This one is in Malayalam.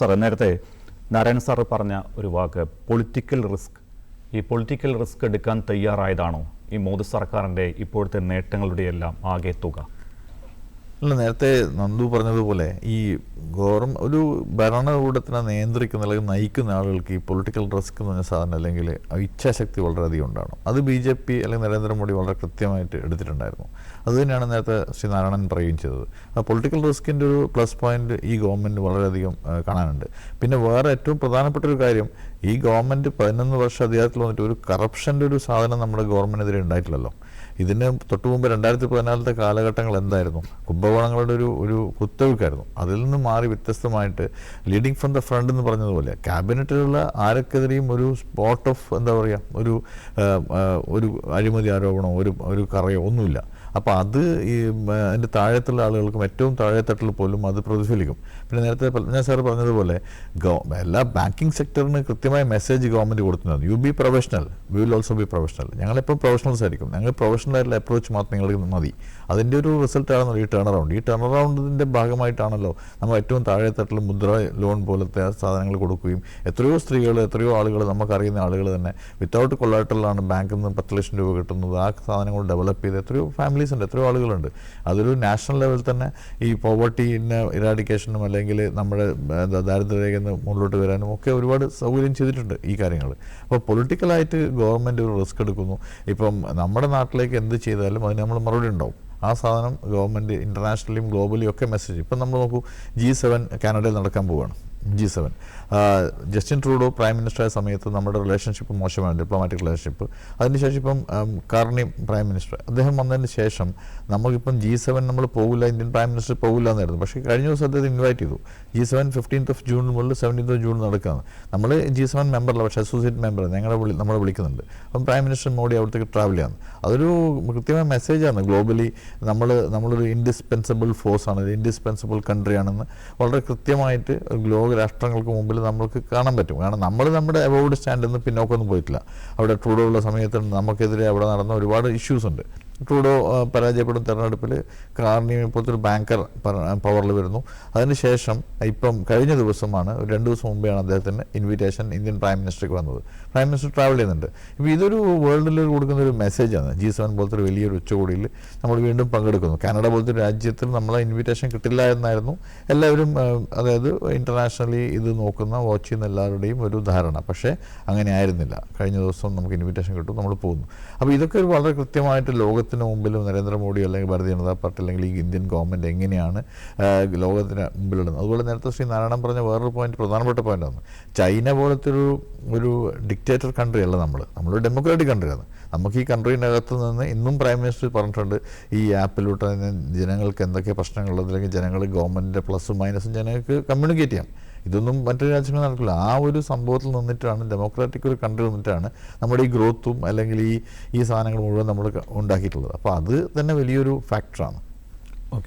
സാർ നേരത്തെ നാരായണ സാർ പറഞ്ഞ ഒരു വാക്ക് പൊളിറ്റിക്കൽ റിസ്ക് ഈ പൊളിറ്റിക്കൽ റിസ്ക് എടുക്കാൻ തയ്യാറായതാണോ? ഈ മോദി സർക്കാരിന്റെ ഇപ്പോഴത്തെ നേട്ടങ്ങളുടെ എല്ലാം ആകെ തുക. അല്ല നേരത്തെ നന്ദു പറഞ്ഞതുപോലെ ഈ ഗോർമ ഒരു ഭരണകൂടത്തിനെ നിയന്ത്രിക്കുന്ന അല്ലെങ്കിൽ നയിക്കുന്ന ആളുകൾക്ക് ഈ പൊളിറ്റിക്കൽ റിസ്ക് എന്ന് പറഞ്ഞ സാധനം അല്ലെങ്കിൽ ഇച്ഛാശക്തി വളരെയധികം ഉണ്ടാകണം അത് ബി ജെ പി അല്ലെങ്കിൽ നരേന്ദ്രമോദി വളരെ കൃത്യമായിട്ട് എടുത്തിട്ടുണ്ടായിരുന്നു. അതുതന്നെയാണ് നേരത്തെ ശ്രീ നാരായണൻ പറയുകയും ചെയ്തത്. ആ പൊളിറ്റിക്കൽ റിസ്കിന്റെ ഒരു പ്ലസ് പോയിന്റ് ഈ ഗവൺമെന്റ് വളരെയധികം കാണാനുണ്ട്. പിന്നെ വേറെ ഏറ്റവും പ്രധാനപ്പെട്ട ഒരു കാര്യം ഈ ഗവൺമെന്റ് പതിനൊന്ന് വർഷം അധികാരത്തിൽ വന്നിട്ട് ഒരു കറപ്ഷന്റെ ഒരു സാധനം നമ്മുടെ ഗവൺമെന്റിനെതിരെ ഉണ്ടായിട്ടില്ലല്ലോ. ഇതിന് തൊട്ട് മുമ്പ് രണ്ടായിരത്തി പതിനാലത്തെ കാലഘട്ടങ്ങൾ എന്തായിരുന്നു? കുംഭകോണങ്ങളുടെ ഒരു ഒരു കുത്തവയ്ക്കായിരുന്നു അതിൽ നിന്ന് മാറി വ്യത്യസ്തമായിട്ട് ലീഡിങ് ഫ്രം ദ ഫ്രണ്ട് എന്ന് പറഞ്ഞതുപോലെ ക്യാബിനറ്റിലുള്ള ആരൊക്കെതിരെയും ഒരു സ്പോട്ട് ഓഫ് എന്താ പറയുക ഒരു ഒരു അഴിമതി ആരോപണമോ ഒരു ഒരു കറയോ ഒന്നുമില്ല. അപ്പോൾ അത് ഈ അതിന്റെ താഴത്തുള്ള ആളുകൾക്കും ഏറ്റവും താഴെത്തട്ടിൽ പോലും അത് പ്രതിഫലിക്കും. പിന്നെ നേരത്തെ ഞാൻ സാർ പറഞ്ഞതുപോലെ ഗവ- എല്ലാ ബാങ്കിങ് സെക്ടറിന് കൃത്യമായ മെസ്സേജ് ഗവൺമെന്റ് കൊടുക്കുന്നതാണ് you be professional we will also be professional. ഞങ്ങളിപ്പോൾ പ്രൊഫഷണൽസ് ആയിരിക്കും. ഞങ്ങൾ പ്രൊഫഷണൽ ആയിട്ടുള്ള അപ്രോച്ച് മാത്രം നിങ്ങൾക്ക് മതി. അതിന്റെ ഒരു റിസൾട്ട് ആണെന്നുള്ള ഈ ടേൺ അറൗണ്ട് ഈ ടേൺ അറൗണ്ടിന്റെ ഭാഗമായിട്ടാണല്ലോ നമ്മൾ ഏറ്റവും താഴെത്തട്ടിൽ മുദ്ര ലോൺ പോലത്തെ സാധനങ്ങൾ കൊടുക്കുകയും എത്രയോ സ്ത്രീകൾ എത്രയോ ആളുകൾ നമുക്കറിയുന്ന ആളുകൾ തന്നെ വിത്തൗട്ട് കൊള്ളാട്ടലാണ് ബാങ്കിൽ നിന്ന് പത്ത് ലക്ഷം രൂപ കിട്ടുന്നത്. ആ സാധനങ്ങൾ ഡെവലപ്പ് ചെയ്ത് എത്രയോ ഫാമിലീസ് ഉണ്ട് എത്രയോ ആളുകളുണ്ട്. അതൊരു നാഷണൽ ലെവലിൽ തന്നെ ഈ പോവർട്ടീനെ ഇറാഡിക്കേഷനും അല്ലെങ്കിൽ നമ്മുടെ എന്താ ദാരിദ്ര്യരേഖയിൽ മുകളിലോട്ട് വരാനും ഒക്കെ ഒരുപാട് സൗകര്യം ചെയ്തിട്ടുണ്ട് ഈ കാര്യങ്ങൾ. അപ്പോൾ പൊളിറ്റിക്കലായിട്ട് ഗവൺമെന്റ് ഒരു റിസ്ക് എടുക്കുന്നു. ഇപ്പം നമ്മുടെ നാട്ടിലേക്ക് എന്ത് ചെയ്താലും അതിന് നമ്മൾ മറുപടി ഉണ്ടാവും. ആ സാധനം ഗവൺമെന്റ് ഇന്റർനാഷണലിയും ഗ്ലോബലിയും ഒക്കെ മെസ്സേജ് ഇപ്പം നമ്മൾ നോക്കൂ ജി സെവൻ കാനഡയിൽ നടക്കാൻ പോവുകയാണ്. G seven Justin Trudeau prime minister ആയ സമയത്ത് നമ്മുടെ റിലേഷൻഷിപ്പ് മോശമാണ് ഡിപ്ലോമാറ്റിക് റിലേഷൻഷിപ്പ് അതിനുശേഷം ഇപ്പം കാർണി പ്രൈം മിനിസ്റ്റർ അദ്ദേഹം വന്നതിന് ശേഷം നമുക്കിപ്പം ജി സെവൻ നമ്മൾ പോകില്ല ഇന്ത്യൻ പ്രൈം മിനിസ്റ്റർ പോകില്ല എന്നായിരുന്നു പക്ഷേ കഴിഞ്ഞ ദിവസം അദ്ദേഹം ഇൻവൈറ്റ് ചെയ്തു. G seven fifteenth of June മുതൽ സെവന്റീൻത്ത് ഓഫ് ജൂൺ നടക്കുകയാണ്. നമ്മൾ ജി സെവൻ മെമ്പറല്ല പക്ഷേ അസോസിയേറ്റ് മെമ്പർ ഞങ്ങളെ വിളി നമ്മളെ വിളിക്കുന്നുണ്ട്. അപ്പം പ്രൈം മിനിസ്റ്റർ മോഡി അവിടത്തേക്ക് ട്രാവൽ ചെയ്യാൻ അതൊരു കൃത്യമായ മെസ്സേജാണ് ഗ്ലോബലി നമ്മൾ നമ്മളൊരു ഇൻഡിസ്പെൻസിബിൾ ഫോഴ്സാണ് ഇൻഡിസ്പെൻസിബിൾ കൺട്രിയാണെന്ന് വളരെ കൃത്യമായിട്ട് ലോക രാഷ്ട്രങ്ങൾക്ക് മുമ്പിൽ നമ്മൾക്ക് കാണാൻ പറ്റും. കാരണം നമ്മൾ നമ്മുടെ അവോയ്ഡ് സ്റ്റാൻഡിൽ നിന്ന് പിന്നോക്കൊന്നും പോയിട്ടില്ല. അവിടെ ട്രൂഡോ ഉള്ള സമയത്ത് നമുക്കെതിരെ അവിടെ നടന്ന ഒരുപാട് ഇഷ്യൂസ് ഉണ്ട്. ട്രൂഡോ പരാജയപ്പെടും തെരഞ്ഞെടുപ്പിൽ കാർണിയും ഇപ്പോഴത്തെ ഒരു ബാങ്കർ പവറിൽ വരുന്നു. അതിനുശേഷം ഇപ്പം കഴിഞ്ഞ ദിവസമാണ് രണ്ട് ദിവസം മുമ്പെയാണ് അദ്ദേഹത്തിന് ഇൻവിറ്റേഷൻ ഇന്ത്യൻ പ്രൈം മിനിസ്റ്റർക്ക് വന്നത്. പ്രൈം മിനിസ്റ്റർ ട്രാവൽ ചെയ്യുന്നുണ്ട്. ഇപ്പോൾ ഇതൊരു വേൾഡിൽ കൊടുക്കുന്ന ഒരു മെസ്സേജാണ് ജി സെവൻ പോലത്തെ ഒരു വലിയൊരു ഉച്ചകോടിയിൽ നമ്മൾ വീണ്ടും പങ്കെടുക്കുന്നു. കാനഡ പോലത്തെ ഒരു രാജ്യത്തിൽ നമ്മളെ ഇൻവിറ്റേഷൻ കിട്ടില്ല എന്നായിരുന്നു. എല്ലാവരും അതായത് ഇന്റർനാഷണലി ഇത് നോക്കുന്ന വാച്ച് ചെയ്യുന്ന എല്ലാവരുടെയും ഒരു ധാരണ. പക്ഷേ അങ്ങനെ ആയിരുന്നില്ല. കഴിഞ്ഞ ദിവസം നമുക്ക് ഇൻവിറ്റേഷൻ കിട്ടും നമ്മൾ പോകുന്നു. അപ്പോൾ ഇതൊക്കെ ഒരു വളരെ കൃത്യമായിട്ട് ലോകത്തിന് മുമ്പിലും നരേന്ദ്രമോദി അല്ലെങ്കിൽ ഭാരതീയ ജനതാ പാർട്ടി അല്ലെങ്കിൽ ഈ ഇന്ത്യൻ ഗവൺമെന്റ് എങ്ങനെയാണ് ലോകത്തിന് മുമ്പിലിടുന്നത് അതുപോലെ നേരത്തെ ശ്രീ നാരായണൻ പറഞ്ഞ വേറൊരു പോയിന്റ് പ്രധാനപ്പെട്ട പോയിന്റാണ് ചൈന പോലത്തെ ഒരു ഒരു ഡിക്റ്റേറ്റർ കൺട്രി അല്ല നമ്മൾ നമ്മളൊരു ഡെമോക്രാറ്റിക് കൺട്രിയാണ് നമുക്ക് ഈ കൺട്രീനകത്ത് നിന്ന് ഇന്നും പ്രൈം മിനിസ്റ്റർ പറഞ്ഞിട്ടുണ്ട് ഈ ആപ്പിലൂട്ട് ജനങ്ങൾക്ക് എന്തൊക്കെ പ്രശ്നങ്ങളുള്ളത് അല്ലെങ്കിൽ ജനങ്ങൾ ഗവൺമെന്റിന്റെ പ്ലസും മൈനസും ജനങ്ങൾക്ക് കമ്മ്യൂണിക്കേറ്റ് ചെയ്യാം. ഇതൊന്നും മറ്റു രാജ്യങ്ങളിൽ നടക്കില്ല. ആ ഒരു സംഭവത്തിൽ നിന്നിട്ടാണ് ഡെമോക്രാറ്റിക് ഒരു കൺട്രി നിന്നിട്ടാണ് നമ്മുടെ ഈ ഗ്രോത്തും അല്ലെങ്കിൽ ഈ ഈ സാധനങ്ങൾ മുഴുവൻ നമ്മൾ ഉണ്ടാക്കിയിട്ടുള്ളത്. അപ്പോൾ അത് തന്നെ വലിയൊരു ഫാക്ടറാണ്